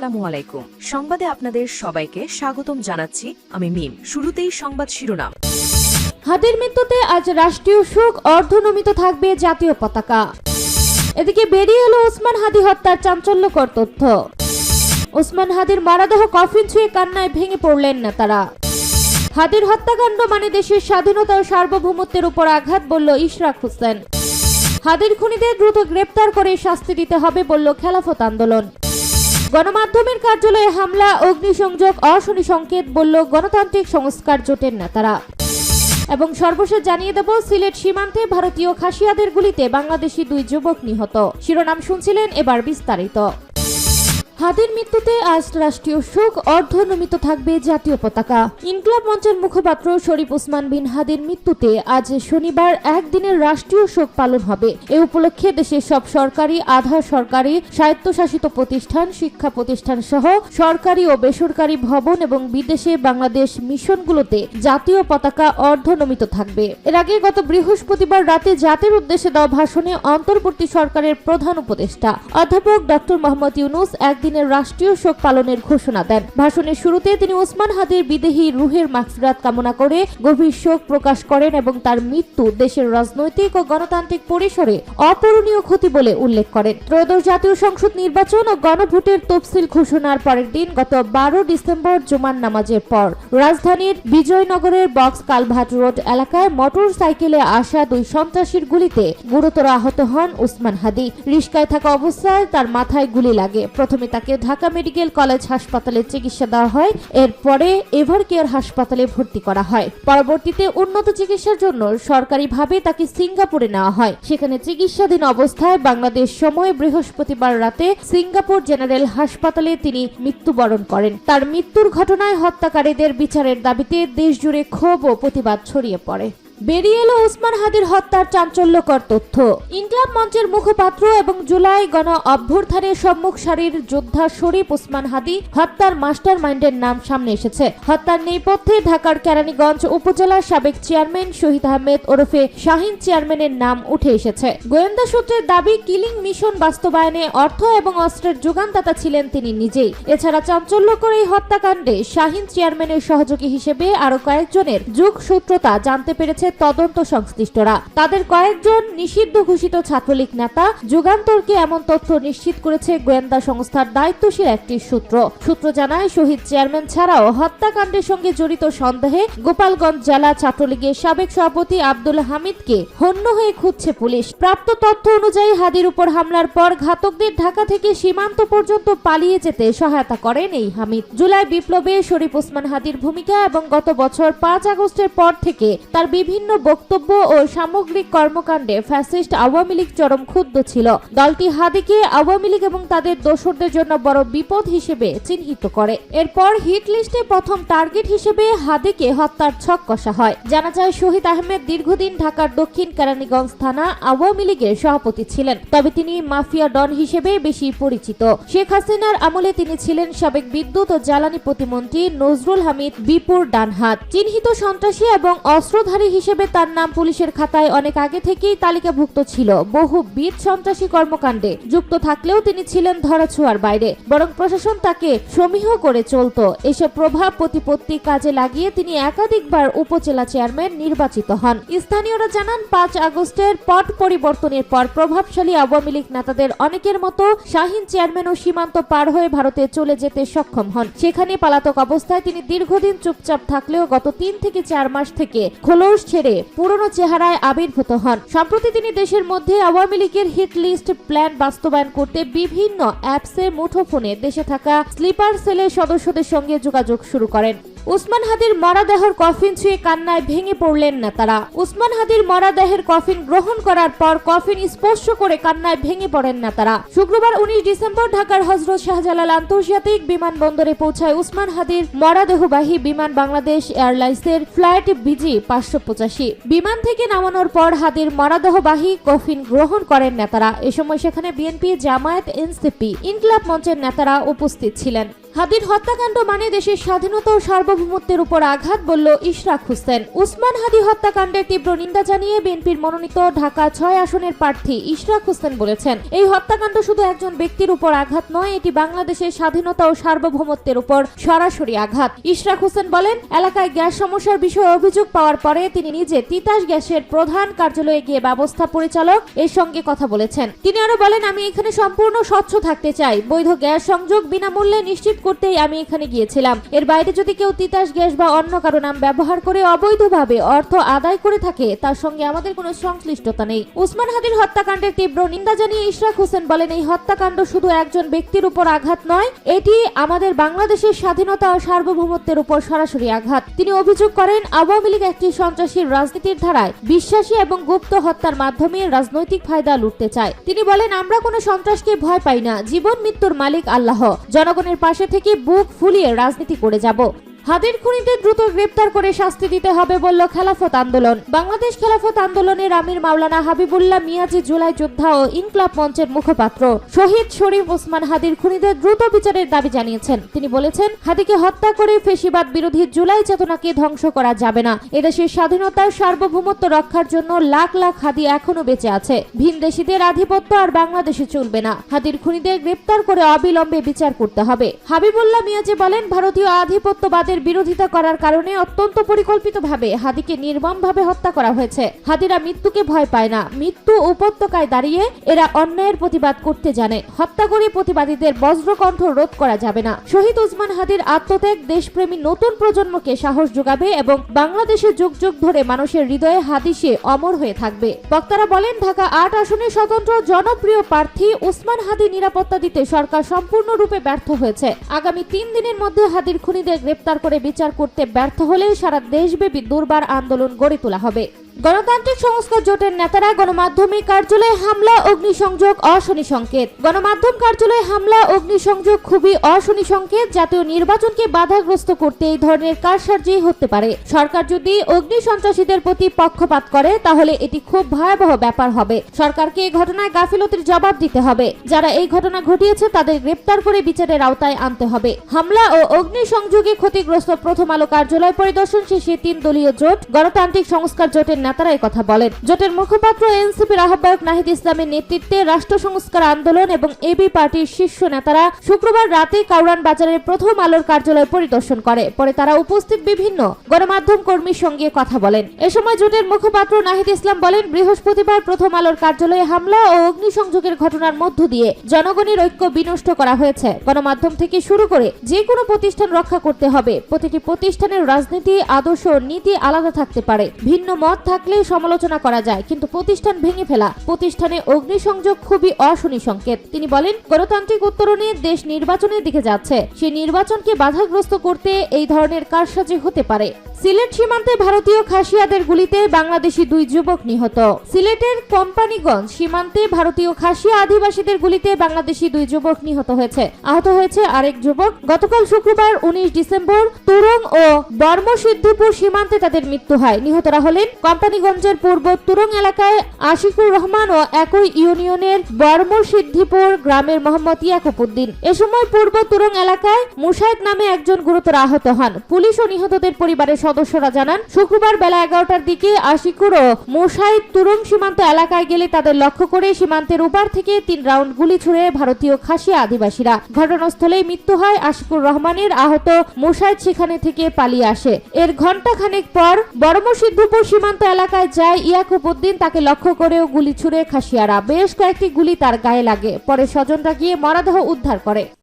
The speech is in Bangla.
আসসালামু আলাইকুম সংবাদে আপনাদের সবাইকে স্বাগতম জানাচ্ছি আমি মিম। শুরুতেই সংবাদ শিরোনাম। হাদির মৃত্যুতে আজ রাষ্ট্রীয় শোক অর্ধনমিত থাকবে জাতীয় পতাকা। এদিকে বেরিয়ে এলো ওসমান হাদি হত্যার চাঞ্চল্যকর তথ্য। ওসমান হাদির মারাদেহ কফিন ছুঁয়ে কান্নায় ভেঙে পড়লেন নেতারা। হাদির হত্যাকাণ্ড মানে দেশের স্বাধীনতা ও সার্বভৌমত্বের উপর আঘাত বলল ইশরাক হোসেন। হাদির খুনিদের দ্রুত গ্রেপ্তার করে শাস্তি দিতে হবে বলল খেলাফত আন্দোলন। গণমাধ্যমের কার্যালয়ে হামলা, অগ্নিসংযোগ, অশনি সংকেত বলল গণতান্ত্রিক সংস্কার জোটের নেতারা। এবং সর্বশেষ জানিয়ে দেব, সিলেট সীমান্তে ভারতীয় খাসিয়াদের গুলিতে বাংলাদেশি দুই যুবক নিহত। শিরোনাম শুনছিলেন এবার বিস্তারিত। হাদির মৃত্যুতে আজ রাষ্ট্রীয় শোক অর্ধনমিত থাকবে জাতীয় পতাকা। ইনকলাব মঞ্চের মুখপাত্র শরীফ ওসমান বিন হাদির মৃত্যুতে আজ শনিবার একদিনের রাষ্ট্রীয় শোক পালন হবে। এ উপলক্ষে দেশের সব সরকারি, আধা সরকারি, স্বায়ত্তশাসিত প্রতিষ্ঠান, শিক্ষা প্রতিষ্ঠান সহ সরকারি ও বেসরকারি ভবন এবং বিদেশে বাংলাদেশ মিশনগুলোতে জাতীয় পতাকা অর্ধনমিত থাকবে। এর আগে গত বৃহস্পতিবার রাতে জাতির উদ্দেশ্যে দেওয়া ভাষণে অন্তর্বর্তী সরকারের প্রধান উপদেষ্টা অধ্যাপক ডক্টর মোহাম্মদ ইউনুস একদিনের রাষ্ট্রীয় শোক পালনের ঘোষণা দেন। ভাষণের শুরুতে তিনি ওসমান হাদির বিদেহী রুহের মাগফিরাত কামনা করে গভীর শোক প্রকাশ করেন এবং তার মৃত্যু দেশের রাজনৈতিক ও গণতান্ত্রিক পরিসরে অপূরণীয় ক্ষতি বলে উল্লেখ করেন। ত্রয়োদশ জাতীয় সংসদ নির্বাচন ও গণভোটের তফসিল ঘোষণার পরের দিন গত বারো ডিসেম্বর জুমার নামাজের পর রাজধানীর বিজয়নগরের বক্স কালভাট রোড এলাকায় মোটর সাইকেলে আসা দুই সন্ত্রাসীর গুলিতে গুরুতর আহত হন উসমান হাদি। রিস্কায় থাকা অবস্থায় তার মাথায় গুলি লাগে। প্রথমে তাকে ঢাকা মেডিকেল কলেজ হাসপাতালে চিকিৎসা দেওয়া হয়। এরপরে এভার কেয়ার হাসপাতালে ভর্তি করা হয়। পরবর্তীতে উন্নত চিকিৎসার জন্য সরকারিভাবে তাকে সিঙ্গাপুরে নেওয়া হয়। সেখানে চিকিৎসাধীন অবস্থায় বাংলাদেশ সময় বৃহস্পতিবার রাতে সিঙ্গাপুর জেনারেল হাসপাতালে তিনি মৃত্যুবরণ করেন। তার মৃত্যুর ঘটনায় হত্যাকারীদের বিচারের দাবিতে দেশজুড়ে ক্ষোভ ও প্রতিবাদ ছড়িয়ে পড়ে। বেরিয়ে এলো ওসমান হাদির হত্যার চাঞ্চল্যকর তথ্য। ইনকলাব মঞ্চের মুখপাত্র এবং জুলাই গণ অভ্যুত্থানের সম্মুখ সারির যোদ্ধা শরীফ ওসমান হাদি হত্যার মাস্টার মাইন্ডের নাম সামনে এসেছে। হত্যার নেপথ্যে ঢাকার কেরানীগঞ্জ উপজেলার সাবেক চেয়ারম্যান শহীদ আহমেদ ওরফে শাহিন চেয়ারম্যানের নাম উঠে এসেছে। গোয়েন্দা সূত্রের দাবি, কিলিং মিশন বাস্তবায়নে অর্থ এবং অস্ত্রের যোগানদাতা ছিলেন তিনি নিজেই। এছাড়া চাঞ্চল্যকর এই হত্যাকাণ্ডে শাহিন চেয়ারম্যানের সহযোগী হিসেবে আরও কয়েকজনের যুগসূত্রতা জানতে পেরেছে তদন্ত সংশ্লিষ্টরা। তাদের কয়েকজন নিষিদ্ধ ঘোষিত ছাত্রলীগ নেতা যুগান্তরকে এমন তথ্য নিশ্চিত করেছে গোয়েন্দা সংস্থার দায়িত্বশীল একটি সূত্র। সূত্র জানায়, শহীদ চেয়ারম্যান ছাড়াও হত্যাকাণ্ডের সঙ্গে জড়িত সন্দেহে গোপালগঞ্জ জেলা ছাত্রলীগের সাবেক সভাপতি আব্দুল হামিদকে হন্য হয়ে খুঁজছে পুলিশ। প্রাপ্ত তথ্য অনুযায়ী হাদির উপর হামলার পর ঘাতকদের ঢাকা থেকে সীমান্ত পর্যন্ত পালিয়ে যেতে সহায়তা করেন এই হামিদ। জুলাই বিপ্লবে শরীফ ওসমান হাদির ভূমিকা এবং গত বছর পাঁচ আগস্টের পর থেকে তার বিভিন্ন বক্তব্য ও সামগ্রিক কর্মকাণ্ডে ফ্যাসিস্ট আওয়ামী লীগ চরম ক্ষুব্ধ ছিল। দলটি হাদিকে আওয়ামী লীগ এবং তাদের দোসরদের জন্য বড় বিপদ হিসেবে চিহ্নিত করে। এরপর হিট লিস্টে প্রথম টার্গেট হিসেবে হাদিকে হত্যার ছক কষা হয়। জানা যায়, শহীদ আহমেদ দীর্ঘদিন ঢাকার দক্ষিণ কেরানীগঞ্জ থানা আওয়ামী লীগের সভাপতি ছিলেন। তবে তিনি মাফিয়া ডন হিসেবে বেশি পরিচিত। শেখ হাসিনার আমলে তিনি ছিলেন সাবেক বিদ্যুৎ ও জ্বালানি প্রতিমন্ত্রী নজরুল হামিদ বিপুর ডানহাত। চিহ্নিত সন্ত্রাসী এবং অস্ত্রধারী হিসেবে তার নাম পুলিশের খাতায় অনেক আগে থেকেই তালিকাভুক্ত ছিল। বহু বিদ সন্ত্রাসী কর্মকাণ্ডে যুক্ত থাকলেও তিনি ছিলেন ধরাছোঁয়ার বাইরে। বরং প্রশাসন তাকে সমীহ করে চলত। এসব প্রভাব প্রতিপত্তি কাজে লাগিয়ে তিনি একাধিকবার উপজেলা চেয়ারম্যান নির্বাচিত হন। স্থানীয়রা জানান, পাঁচ আগস্টের পট পরিবর্তনের পর প্রভাবশালী আওয়ামী লীগ নেতাদের অনেকের মতো শাহিন চেয়ারম্যান ও সীমান্ত পার হয়ে ভারতে চলে যেতে সক্ষম হন। সেখানে পালাতক অবস্থায় তিনি দীর্ঘদিন চুপচাপ থাকলেও গত তিন থেকে চার মাস থেকে খোলস ছেড়ে পুরনো চেহারায় আবির্ভূত হন। সম্প্রতি তিনি দেশের মধ্যে আওয়ামী লীগের হিট লিস্ট প্ল্যান বাস্তবায়ন করতে বিভিন্ন অ্যাপসে মুঠোফোনে দেশে থাকা স্লিপার সেলের সদস্যদের সঙ্গে যোগাযোগ শুরু করেন। উসমান হাদির মরাদেহর কফিন ছুঁয়ে কান্নায় ভেঙে পড়লেন নেতারা। উসমান হাদির মরাদেহের কফিন গ্রহণ করার পর কফিন স্পর্শ করে কান্নায় ভেঙে পড়েন নেতারা। শুক্রবার উনিশ ডিসেম্বর ঢাকার হজরত শাহজালাল আন্তর্জাতিক বিমানবন্দরে পৌঁছায় উসমান হাদির মরাদেহবাহী বিমান বাংলাদেশ এয়ারলাইন্সের ফ্লাইট বিজি পাঁচশো পঁচাশি। বিমান থেকে নামানোর পর হাদির মরাদেহবাহী কফিন গ্রহণ করেন নেতারা। এ সময় সেখানে বিএনপি জামায়াত এনসিপি ইনকলাব মঞ্চের নেতারা উপস্থিত ছিলেন। হাদির হত্যাকাণ্ড মানে দেশের স্বাধীনতা ও সার্বভৌমত্বের উপর আঘাত বলল ইশরাক হোসেন। উসমান হাদি হত্যাকাণ্ডের তীব্র নিন্দা জানিয়ে বিএনপির মনোনীত ঢাকা ছয় আসনের প্রার্থী ইশরাক হোসেন বলেছেন। এই হত্যাকাণ্ড শুধু একজন ব্যক্তির উপর আঘাত নয়, এটি বাংলাদেশের স্বাধীনতা ও সার্বভৌমত্বের উপর সরাসরি আঘাত। ইশরাক হোসেন বলেন, এলাকায় গ্যাস সমস্যার বিষয়ে অভিযোগ পাওয়ার পরে তিনি নিজে তিতাস গ্যাসের প্রধান কার্যালয়ে গিয়ে ব্যবস্থা পরিচালক এর সঙ্গে কথা বলেছেন। তিনি আরও বলেন, আমি এখানে সম্পূর্ণ স্বচ্ছ থাকতে চাই। বৈধ গ্যাস সংযোগ বিনামূল্যে নিশ্চিত করতেই আমি এখানে গিয়েছিলাম। এর বাইরে যদি কেউ তিতাস গ্যাস বা অন্য কারও নাম ব্যবহার করে অবৈধভাবে অর্থ আদায় করে থাকে, তার সঙ্গে আমাদের কোনো সংশ্লিষ্টতা নেই। উসমান হাদির হত্যাকাণ্ডের তীব্র নিন্দা জানিয়ে ইশরাক হোসেন বলেন, এই হত্যাকাণ্ড শুধু একজন ব্যক্তির উপর আঘাত নয়, এটি আমাদের বাংলাদেশের স্বাধীনতা ও সার্বভৌমত্বের উপর সরাসরি আঘাত। তিনি অভিযোগ করেন, আওয়ামী লীগ একটি সন্ত্রাসীর রাজনীতির ধারায় বিশ্বাসী এবং গুপ্ত হত্যার মাধ্যমে রাজনৈতিক ফায়দা লুটতে চায়। তিনি বলেন, আমরা কোনো সন্ত্রাসকে ভয় পাই না, জীবন মৃত্যুর মালিক আল্লাহ। জনগণের পাশে থেকে বুক ফুলিয়ে রাজনীতি করে যাব। হাদির খুনিদের দ্রুত গ্রেপ্তার করে শাস্তি দিতে হবে বলল খেলাফত আন্দোলন। বাংলাদেশ খেলাফত আন্দোলনের আমির মাওলানা হাবিবুল্লাহ মিয়াজি জুলাই যোদ্ধা ও ইনকলাব মঞ্চের মুখপাত্র শহীদ শরীফ ওসমান হাদির খুনিদের দ্রুত বিচারের দাবি জানিয়েছেন। তিনি বলেছেন, হাদিকে হত্যা করে ফেসিবাদ বিরোধী জুলাই চেতনাকে ধ্বংস করা যাবে না। এদেশের স্বাধীনতার সার্বভৌমত্ব রক্ষার জন্য লাখ লাখ হাদি এখনও বেঁচে আছে। ভিনদেশীদের আধিপত্য আর বাংলাদেশে চলবে না। হাদির খুনিদের গ্রেপ্তার করে অবিলম্বে বিচার করতে হবে। হাবিবুল্লাহ মিয়াজি বলেন, ভারতীয় আধিপত্যবাদের বিরোধিতা করার কারণে অত্যন্ত পরিকল্পিতভাবে হাদিকে নির্মমভাবে হত্যা করা হয়েছে। হাদিরা মৃত্যুকে ভয় পায় না। মৃত্যু উপত্যকায় দাঁড়িয়ে এরা অন্যায়ের প্রতিবাদ করতে জানে। হত্যা করে প্রতিবাদীদের বজ্রকণ্ঠ রোধ করা যাবে না। শহীদ উসমান হাদির আত্মত্যাগ দেশপ্রেমী নতুন প্রজন্মকে সাহস যোগাবে এবং বাংলাদেশে যুগ যুগ ধরে মানুষের হৃদয়ে হাদিসে অমর হয়ে থাকবে। বক্তারা বলেন, ঢাকা আট আসনে স্বতন্ত্র জনপ্রিয় প্রার্থী উসমান হাদি নিরাপত্তা দিতে সরকার সম্পূর্ণরূপে ব্যর্থ হয়েছে। আগামী তিন দিনের মধ্যে হাদির খুনিদের গ্রেপ্তার করে বিচার করতে ব্যর্থ হলেও সারা দেশব্যাপী দুর্বার আন্দোলন গড়ে তোলা হবে। গণতান্ত্রিক সংস্কার জোটের নেতারা গণমাধ্যমিক কার্যালয়ে হামলা, অগ্নিসংযোগ, অশনি সংকেত। গণমাধ্যম কার্যালয়ে হামলা, অগ্নিসংযোগ খুবই অশনি সংকেত। জাতীয় নির্বাচনকে বাধাগ্রস্ত করতে এই ধরনের কারসার্জি হতে পারে। সরকার যদি অগ্নি সন্ত্রাসীদের প্রতি পক্ষপাত করে, তাহলে এটি খুব ভয়াবহ ব্যাপার হবে। সরকারকে এই ঘটনায় গাফিলতির জবাব দিতে হবে। যারা এই ঘটনা ঘটিয়েছে, তাদের গ্রেপ্তার করে বিচারের আওতায় আনতে হবে। হামলা ও অগ্নিসংযোগে ক্ষতিগ্রস্ত প্রথম আলো কার্যালয় পরিদর্শন শেষে তিন দলীয় জোট, গণতান্ত্রিক সংস্কার জোটের নেতারা কথা বলেন। জোটের মুখপাত্র এনসিপির আহ্বায়ক নাহিদ ইসলামের নেতৃত্বে রাষ্ট্র সংস্কার আন্দোলন এবং এবি পার্টির শীর্ষ নেতারা শুক্রবার রাতে কাউরান বাজারের প্রথম আলোর কার্যালয় পরিদর্শন করে। পরে তারা উপস্থিত বিভিন্ন গণমাধ্যম কর্মীর সঙ্গে কথা বলেন। এ সময় জোটের মুখপাত্র নাহিদ ইসলাম বলেন, বৃহস্পতিবার প্রথম আলোর কার্যালয়ে হামলা ও অগ্নিসংযোগের ঘটনার মধ্য দিয়ে জনগণের ঐক্য বিনষ্ট করা হয়েছে। গণমাধ্যম থেকে শুরু করে যে কোনো প্রতিষ্ঠান রক্ষা করতে হবে। প্রতিটি প্রতিষ্ঠানের রাজনীতি, আদর্শ নীতি আলাদা থাকতে পারে। ভিন্ন মত থাকলে সমালোচনা করা যায়, কিন্তু প্রতিষ্ঠান ভেঙে ফেলা। প্রতিষ্ঠানে অগ্নিসংযোগ খুবই অশনি সংকেত। তিনি বলেন, গণতান্ত্রিক উত্তরণে দেশ নির্বাচনের দিকে যাচ্ছে। সেই নির্বাচনকে বাধাগ্রস্ত করতে এই ধরনের কারসাজি হতে পারে। সিলেট সীমান্তে ভারতীয় খাসিয়াদের গুলিতে বাংলাদেশি দুই যুবক নিহত। সিলেটের কোম্পানিগঞ্জ সীমান্তে ভারতীয় খাসিয়া আদিবাসীদের গুলিতে বাংলাদেশি দুই যুবক নিহত হয়েছে। আহত হয়েছে আরেক যুবক। গতকাল শুক্রবার উনিশ ডিসেম্বর তুরং ও বর্মসিদ্ধিপুর সীমান্তে তাদের মৃত্যু হয়। নিহতরা হলেন কোম্পানিগঞ্জের পূর্ব তুরং এলাকায় আশিকুর রহমান ও একই ইউনিয়নের বর্মসিদ্ধিপুর গ্রামের মোহাম্মদ ইয়াকুবুদ্দিন এ সময় পূর্ব তুরং এলাকায় মুসাইদ নামে একজন গুরুতর আহত হন। পুলিশ ও নিহতদের পরিবারের সদস্যরা জানান, শুক্রবার বেলা এগারোটার দিকে আশিকুর ও মুসাইদ তুরং সীমান্ত এলাকায় গেলে তাদের লক্ষ্য করে সীমান্তের উপার থেকে তিন রাউন্ড গুলি ছুড়ে ভারতীয় খাসিয়া আদিবাসীরা। ঘটনাস্থলেই মৃত্যু হয় আশিকুর রহমানের আহত মুসাইদ সেখানে থেকে পালিয়ে আসে। এর ঘণ্টা খানেক পর বর্ম বর্মসিদ্ধপুর সীমান্ত এলাকায় যায় ইয়াকুব উদ্দিন তাকে লক্ষ্য করেও গুলি ছুড়ে খাসিয়ারা। বেশ কয়েকটি গুলি তার গায়ে লাগে। পরে স্বজনরা গিয়ে মরাদেহ উদ্ধার করে।